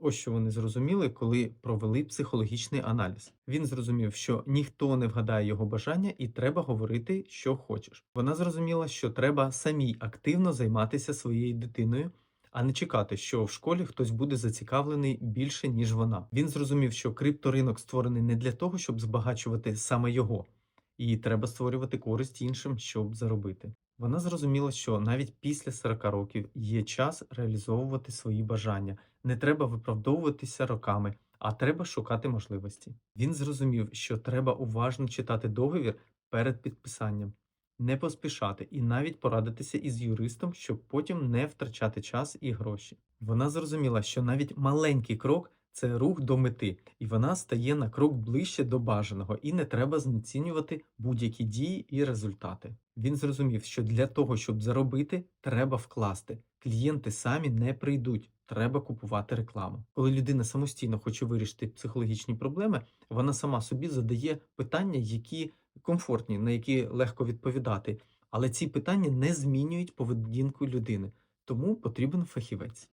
Ось що вони зрозуміли, коли провели психологічний аналіз. Він зрозумів, що ніхто не вгадає його бажання, і треба говорити, що хочеш. Вона зрозуміла, що треба самій активно займатися своєю дитиною, а не чекати, що в школі хтось буде зацікавлений більше, ніж вона. Він зрозумів, що крипторинок створений не для того, щоб збагачувати саме його, і треба створювати користь іншим, щоб заробити. Вона зрозуміла, що навіть після 40 років є час реалізовувати свої бажання. Не треба виправдовуватися роками, а треба шукати можливості. Він зрозумів, що треба уважно читати договір перед підписанням, не поспішати і навіть порадитися із юристом, щоб потім не втрачати час і гроші. Вона зрозуміла, що навіть маленький крок це рух до мети, і вона стає на крок ближче до бажаного, і не треба знецінювати будь-які дії і результати. Він зрозумів, що для того, щоб заробити, треба вкласти. Клієнти самі не прийдуть, треба купувати рекламу. Коли людина самостійно хоче вирішити психологічні проблеми, вона сама собі задає питання, які комфортні, на які легко відповідати. Але ці питання не змінюють поведінку людини, тому потрібен фахівець.